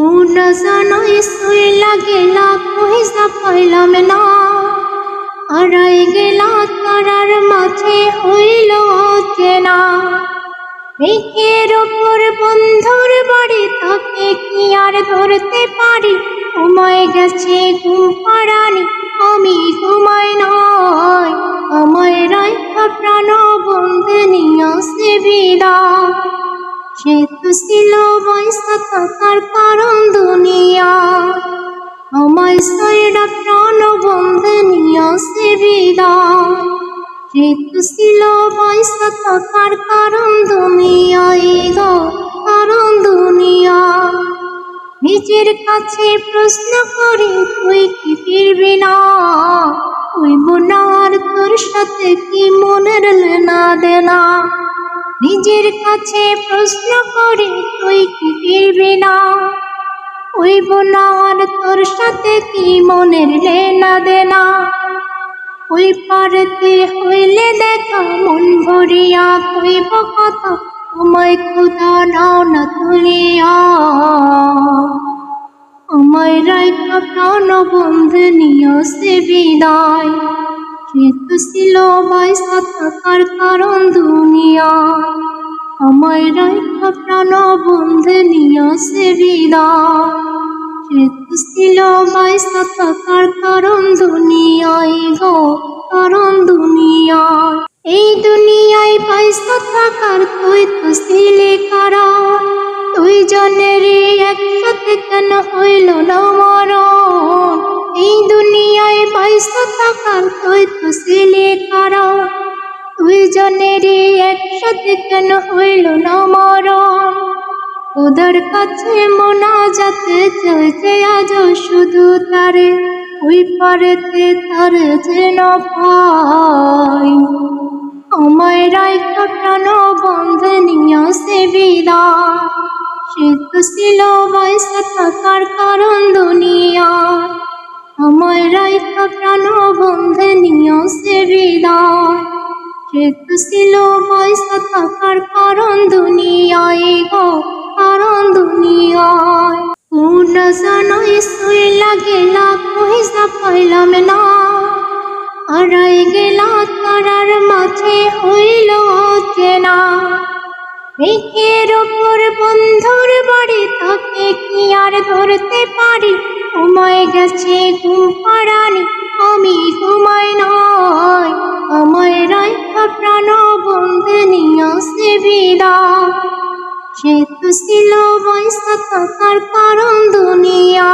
কোন জানাই সইলা গেলা কইসা পাইলাম না। আড়াই গেলা তারার মাঝে হইল চেনা মেঘের ওপর বন্ধুর বাড়ি তাকে কি আর ধরতে পারি? ঘুমায় গেছে ঘুম আমি ঘুমাই নয়। আমায় রাখা প্রাণ বন্ধনী আসে বিদায়। সে তো ছিল বয়সা থাকার কারণ দুনিয়া। আমায় সাইডা প্রাণ বন্ধনী আসে বিদায়। সে তো ছিল বয়সা থাকার কারণ দুনিয়াই গো কারণ দুনিয়া। নিজের কাছে প্রশ্ন করি, তুই কি ফিরবি না? ওই বোনার তোর সাথে কি মনের লেনা দেনা? নিজের কাছে প্রশ্ন করি, তুই কি ফিরবি না? ওই বোনার তোর সাথে কি মনের লেনা দেনা? ওই পারতে হইলে দেখা, মন ভরিয়া কইব কথা, আমায় খুদা নাও না তুলিয়া। আমায় রাইখা প্রাণ বন্ধনীয় সে বিদায়। সে তো ছিল থাকার কারণ দুনিয়া। আমায় রাইখা প্রাণ বন্ধনীয় সে বিদায়। সে তো ছিল থাকার কারণ দুনিয়ায় গো কারণ দুনিয়ায় এই দুনিয়ায় পয়সা থাকার তুই তো ছিলে কারণ তুই জনের একসাথে কেন হইল না মরণ? এই তুই একসাথে কেন হইল কাছে যাতে শুধু তারে, ওই তারে যেন পাই আমায় রাইখা প্রাণ বন্ধনীয় সে বিদায়। সে তো ছিল বয়সা থাকার কারণ দুনিয়া। রাইখা প্রাণ বন্ধনীয় সে বিদায় সে ছিল বয়সা থাকার কারণ দুনিয়ায় গো, কারণ দুনিয়ায়। কোন জানাই সইলা গেলা কইসা পাইলাম না। আড়াই গেলা তারার মাঝে হইল চেনা মেঘের ওপর বন্ধুর বাড়ি তাকে কি আর ধরতে পারি? আমায় গেছে কুম্পারানি আমি তোমায় নয়। আমায় রায় প্রাণ বন্ধনী আসে বিদা। সে তো ছিল বয়স থাকার কারণ দুনিয়া।